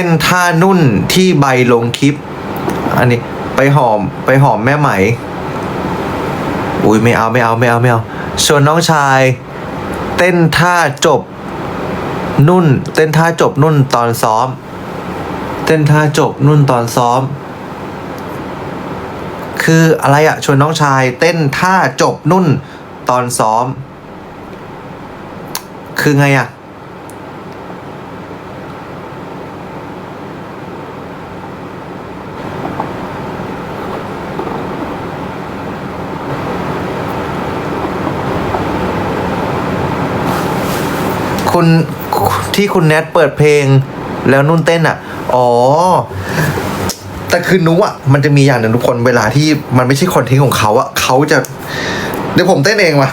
ต้นท่านุ่นที่ใบลงคลิป อันนี้ไปหอมไปหอมแม่ไหม อุ้ยไม่เอาไม่เอาไม่เอาไม่เอาชวนน้องชาย เต้นท่าจบ นุ่น เต้นท่าจบนุ่นตอนซ้อม เต้นท่าจบนุ่นตอนซ้อม คืออะไรอะชวนน้องชาย เต้นท่าจบนุ่นตอนซ้อม คือไงอะ คุณที่คุณแนทเปิดเพลง แล้วนุ่นเต้นอะ อ๋อ แต่คือนุอะมันจะมีอย่างหนึ่งทุกคนเวลาที่มันไม่ใช่คอนเทนต์ของเขาอะเขาจะ เดี๋ยวผมเต้นเองมา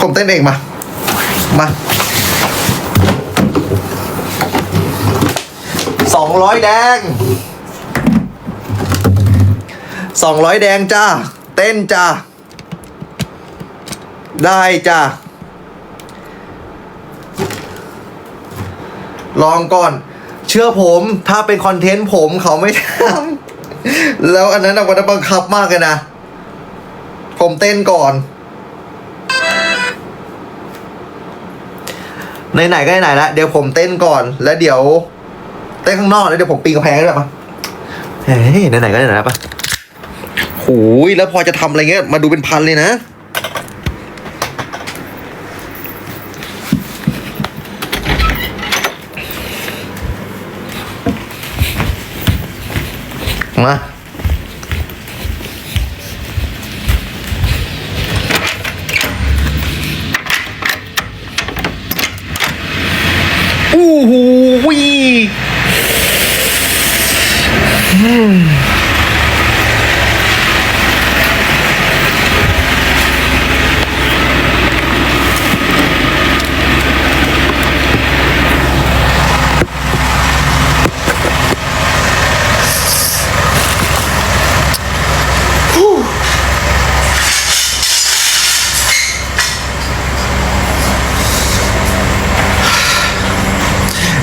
ผมเต้นเองมา มาสองร้อยแดงสองร้อยแดงจ้า เต้นจ้า ได้จ้า ลองก่อน เชื่อผมถ้าเป็นคอนเทนต์ผมเขาไม่ทำแล้วอันนั้นน่ะมันบังคับมากเลยนะ ผมเต้นก่อนไหนๆก็ไหนๆละเดี๋ยวผมเต้นก่อน แล้วเดี๋ยวเต้นข้างนอกแล้วเดี๋ยวผมปีนกระแพงด้วยปะเฮ้ยไหนๆก็ไหนๆละปะโหูยแล้วพอจะทำอะไรเงี้ยมาดูเป็นพันเลยนะ มาอู้หูวีเ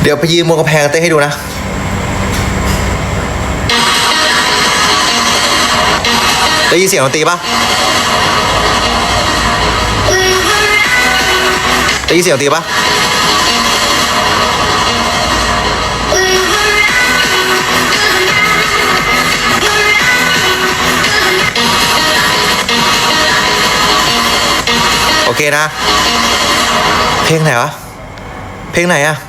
ดี๋ยวไปยืนบนกระแพงเต้นให้ดูนะได้ยินเสียงดนตรีปะได้ยินเสียงดนตรีปะโอเคนะ เพลงไหนวะ เพลงไหนอะ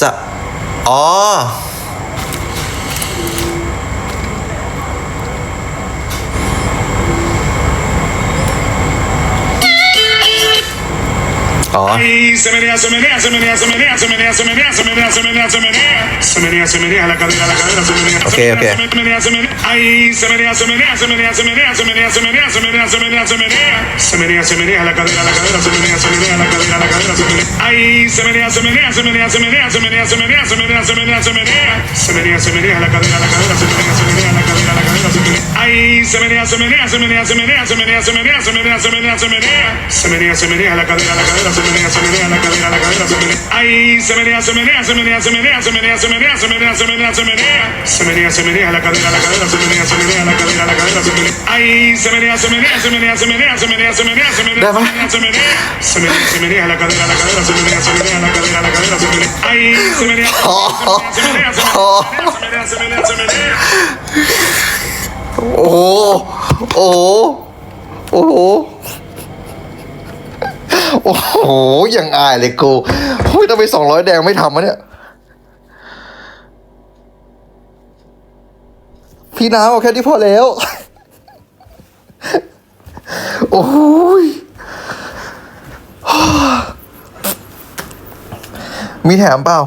สะอ๋อ อ๋อ Ay, se menea, se menea, se menea, se menea, se menea, se menea, se menea, se menea, se menea, se menea, se menea, la cadera, la cadera, se menea, Ok, se ok. menea, se menea, se menea, se menea, se menea, se menea, se menea, se menea, se menea, se menea, se menea, se menea, se menea, se menea, la cadera, la cadera, se menea, se menea, la cadera, la cadera, se menea, ay, se menea, se menea, se menea, se menea, se menea, se menea, se menea, se menea, se menea, se menea, se menea, la cadera, la cadera, se menea, se menea, la cadera, la cadera, se menea, ay, se menea, se menea, se menea, se menea, se menea, se menea, se menea, se menea, se menea, se menea, se menea, la cadera, la cadera, se menea, se menea, la cadera, la cadera, se menea, ay, se menea, se menea, se menea, se menea, se menea, se menea, se menea, se menea, se menea, se menea, se menea, la cadera, la cadera, se menea, se menea, la cadera, la cadera, se menea, ay, se menea, se menea, se menea, se menea, se menea, se menea, se menea, se menea, se menea, se menea, la cadera, la cadera, se menea, se menea, la cadera, la cadera, se menea, ay, se menea, se menea, se menea, se menea, se menea, menea, โอ้ โอ้โหยังอายเลยกูเฮ้ยต้องไปสองร้อยแดงไม่ทำมะเนี่ย พี่น้ำเอาแค่นี้พอแล้ว โอ้ยมีแถมเปล่า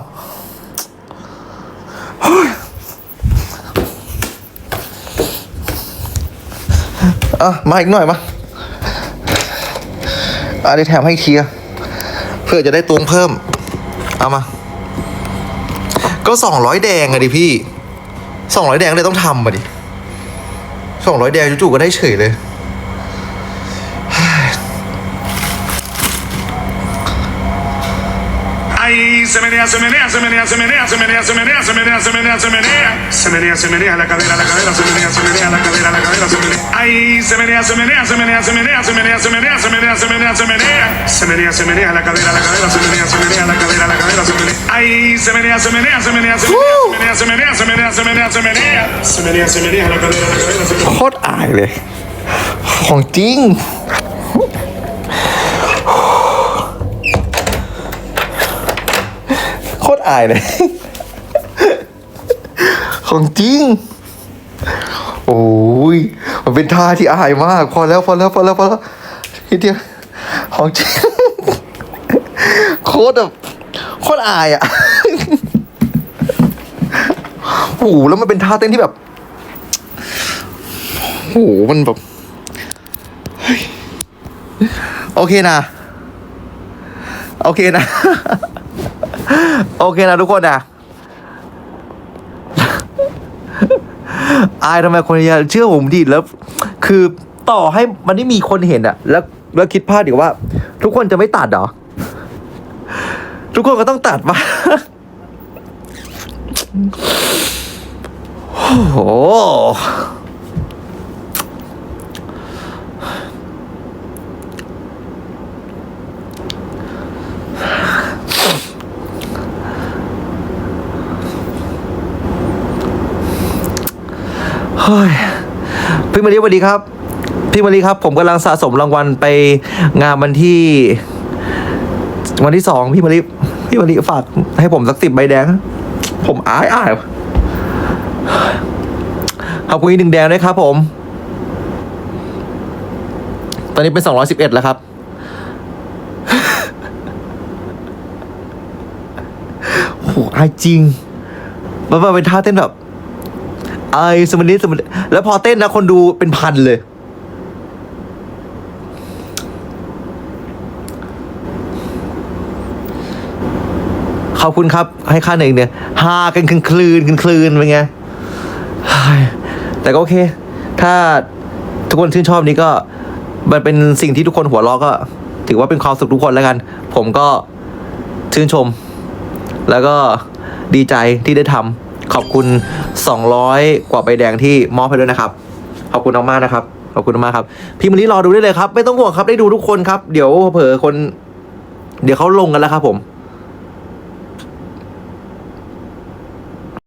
อะมาอีกหน่อยมา อะเดี๋ยวแถมให้เทียเพื่อจะได้ตวงเพิ่ม เอามา ก็สองร้อยแดงอะดิพี่สองร้อยแดงเลยต้องทำมาดิสองร้อยแดงจู่ๆก็ได้เฉยเลย se menea, se menea, se menea, se menea, se menea, se menea, se menea, se menea, se menea, se menea, se menea, la cadera, la cadera, se menea, se menea, la cadera, la cadera, se menea. Ahí se menea, se menea, se menea, se menea, se menea, se menea, se menea, se menea, se menea, se menea, se menea, la cadera, la cadera, se menea, se menea, la cadera, la cadera, se menea. Ahí se menea, se menea, se menea, se menea, se menea, se menea, se menea, se menea, se menea, se menea, la cadera, la cadera, se menea. ตรอายเลย ของจริง โอ้ย มันเป็นท่าที่อายมาก พอแล้วพอแล้วพอแล้วพอแล้วทีเดียวของจริง โคตรแบบโคตรอายอะโอ้โหแล้วมันเป็นท่าเต้นที่แบบโอ้โหมันแบบโอเคนะ โอเคนะ โอเคนะทุกคนนะอายทำไมคนจะเชื่อผมดิแล้ว คือต่อให้มันไม่มีคนเห็นอะแล้วแล้วคิดพลาดดีกว่า ทุกคนจะไม่ตัดเหรอ ทุกคนก็ต้องตัดปะโอ้ เฮ้ยพี่มารีสวัสดีครับ พี่มารีครับ ผมกำลังสะสมรางวัลไปงานวันที่ วันที่สองพี่มารีพี่มารีฝากให้ผมสักสิบใบแดง ผมอายอายขอบคุณอีกหนึ่งแดงด้วยครับผม ตอนนี้เป็นสองร้อยสิบเอ็ดแล้วครับโหอายจริงมันมาเป็นท่าเต้นแบบ ไอสมนิสมนิแล้วพอเต้นนะคนดูเป็นพันเลย ขอบคุณครับ ให้ค่าหนึ่งเนี่ยฮากันคลืนคลืนเป็นไงแต่ก็โอเค ถ้าทุกคนชื่นชอบนี้ก็ มันเป็นสิ่งที่ทุกคนหัวเราะก็ ถือว่าเป็นความสุขทุกคนแล้วกัน ผมก็ชื่นชม แล้วก็ดีใจที่ได้ทำ ขอบคุณ 200 กว่าใบแดงที่มอบให้ด้วยนะครับ ขอบคุณมากๆนะครับ ขอบคุณมากครับ พี่มะลิรอดูได้เลยครับ ไม่ต้องห่วงครับได้ดูทุกคนครับ เดี๋ยวเผลอคน เดี๋ยวเขาลงกันแล้วครับผม